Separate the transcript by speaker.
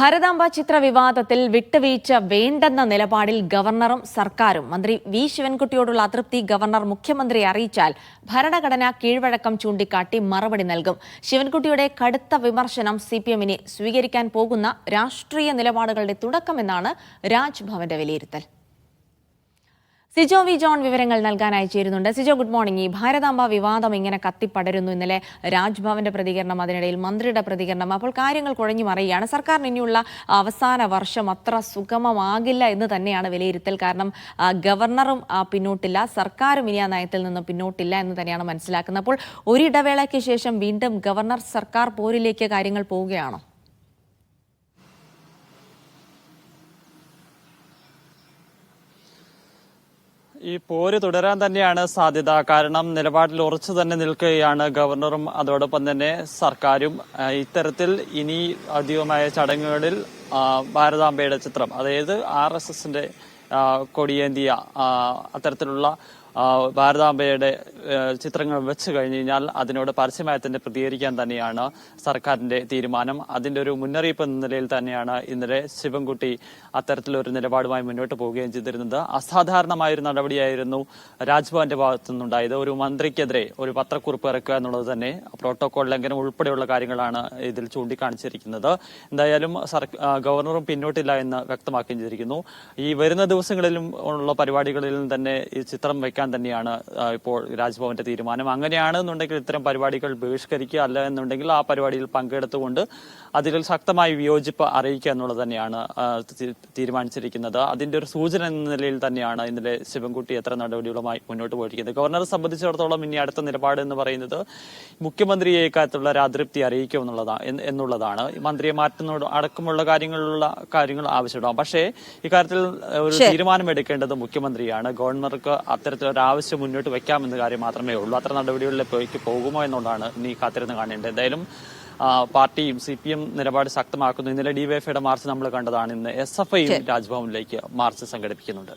Speaker 1: ഭാരതാംബ ചിത്ര വിവാദത്തിൽ വിട്ടുവീഴ്ച വേണ്ടെന്ന നിലപാടിൽ ഗവർണറും സർക്കാരും. മന്ത്രി വി. ശിവൻകുട്ടിയോടുള്ള അതൃപ്തി ഗവർണർ മുഖ്യമന്ത്രിയെ അറിയിച്ചാൽ ഭരണഘടന കീഴ്വഴക്കം ചൂണ്ടിക്കാട്ടി മറുപടി നൽകും. ശിവൻകുട്ടിയുടെ കടുത്ത വിമർശനം സി പി എമ്മിനെ സ്വീകരിക്കാൻ പോകുന്ന രാഷ്ട്രീയ നിലപാടുകളുടെ തുടക്കമെന്നാണ് രാജ്ഭവന്റെ വിലയിരുത്തൽ. സിജോ വി ജോൺ വിവരങ്ങൾ നൽകാനായി ചേരുന്നുണ്ട്. Sijo good morning. ഈ ഭാരതാംബ വിവാദം ഇങ്ങനെ കത്തിപ്പടരുന്നു. ഇന്നലെ രാജ്ഭവന്റെ പ്രതികരണം അതിനിടയിൽ മന്ത്രിയുടെ പ്രതികരണം അപ്പോൾ കാര്യങ്ങൾ കുഴഞ്ഞു മറിയുകയാണ്. സർക്കാരിന് ഇനിയുള്ള അവസാന വർഷം അത്ര സുഗമമാകില്ല എന്ന് തന്നെയാണ് വിലയിരുത്തൽ. കാരണം ഗവർണറും പിന്നോട്ടില്ല. സർക്കാരും ഇനി ആ നയത്തിൽ നിന്ന് പിന്നോട്ടില്ല എന്ന് തന്നെയാണ് മനസ്സിലാക്കുന്നത്. അപ്പോൾ ഒരിടവേളയ്ക്ക് ശേഷം വീണ്ടും ഗവർണർ സർക്കാർ പോരിലേക്ക് കാര്യങ്ങൾ പോവുകയാണോ?
Speaker 2: ഈ പോര് തുടരാൻ തന്നെയാണ് സാധ്യത. കാരണം നിലപാടിൽ ഉറച്ചു തന്നെ നിൽക്കുകയാണ് ഗവർണറും അതോടൊപ്പം തന്നെ സർക്കാരും. ഇത്തരത്തിൽ ഇനി അധികമായ ചടങ്ങുകളിൽ ഭാരതാംബയുടെ ചിത്രം അതായത് ആർ എസ് എസിന്റെ കൊടിയേന്തിയ അത്തരത്തിലുള്ള ഭാരതാംബയുടെ ചിത്രങ്ങൾ വെച്ച് കഴിഞ്ഞു കഴിഞ്ഞാൽ അതിനോട് പരസ്യമായി തന്നെ പ്രതികരിക്കാൻ തന്നെയാണ് സർക്കാരിന്റെ തീരുമാനം. അതിന്റെ ഒരു മുന്നറിയിപ്പ് എന്ന നിലയിൽ തന്നെയാണ് ഇന്നലെ ശിവൻകുട്ടി അത്തരത്തിലൊരു നിലപാടുമായി മുന്നോട്ട് പോവുകയും ചെയ്തിരുന്നത്. അസാധാരണമായ ഒരു നടപടിയായിരുന്നു രാജ്ഭവന്റെ ഭാഗത്തു നിന്നുണ്ടായത് ഒരു മന്ത്രിക്കെതിരെ ഒരു പത്രക്കുറിപ്പ് ഇറക്കുക എന്നുള്ളത് തന്നെ പ്രോട്ടോകോൾ ലംഘനം ഉൾപ്പെടെയുള്ള കാര്യങ്ങളാണ് ഇതിൽ ചൂണ്ടിക്കാണിച്ചിരിക്കുന്നത്. എന്തായാലും ഗവർണറും പിന്നോട്ടില്ല എന്ന് വ്യക്തമാക്കുകയും ചെയ്തിരിക്കുന്നു ഈ വരുന്ന ദിവസങ്ങളിലും ഉള്ള പരിപാടികളിലും തന്നെ ഈ ചിത്രം വെക്കാൻ തന്നെയാണ് ഇപ്പോൾ രാജ്ഭവന്റെ തീരുമാനം. അങ്ങനെയാണെന്നുണ്ടെങ്കിൽ ഇത്തരം പരിപാടികൾ ബഹിഷ്കരിക്കുക അല്ല എന്നുണ്ടെങ്കിൽ ആ പരിപാടിയിൽ പങ്കെടുത്തുകൊണ്ട് അതിൽ ശക്തമായി വിയോജിപ്പ് അറിയിക്കുക എന്നുള്ളത് തന്നെയാണ് തീരുമാനിച്ചിരിക്കുന്നത്. അതിന്റെ ഒരു സൂചന എന്ന നിലയിൽ തന്നെയാണ് ഇന്നലെ ശിവൻകുട്ടി എത്ര നടപടികളുമായി മുന്നോട്ട് പോയിരിക്കുന്നത്. ഗവർണറെ സംബന്ധിച്ചിടത്തോളം ഇനി അടുത്ത നിലപാട് എന്ന് പറയുന്നത് മുഖ്യമന്ത്രിയെ ഇക്കാര്യത്തിലുള്ള ഒരു അതൃപ്തി അറിയിക്കും എന്നുള്ളതാണ്. എന്നുള്ളതാണ് മന്ത്രിയെ മാറ്റുന്നതോട് അടക്കമുള്ള കാര്യങ്ങളുള്ള കാര്യങ്ങൾ ആവശ്യപ്പെടാം. പക്ഷേ ഇക്കാര്യത്തിൽ ഒരു തീരുമാനം എടുക്കേണ്ടത് മുഖ്യമന്ത്രിയാണ്. ഗവർണർക്ക് അത്തരത്തിലൊരു ആവശ്യം മുന്നോട്ട് വെക്കാമെന്ന കാര്യം മാത്രമേ ഉള്ളൂ. അത്ര നടപടികളിലേക്ക് പോകുമോ എന്നുള്ളതാണ് ഇനി കാത്തിരുന്ന് കാണേണ്ടത്. എന്തായാലും പാർട്ടിയും സി പി എം നിലപാട് ശക്തമാക്കുന്നു. ഇന്നലെ ഡിവൈഎഫ്ഐയുടെ മാർച്ച് നമ്മൾ കണ്ടതാണ്. ഇന്ന് എസ് എഫ് ഐയും രാജ്ഭവനിലേക്ക് മാർച്ച് സംഘടിപ്പിക്കുന്നുണ്ട്.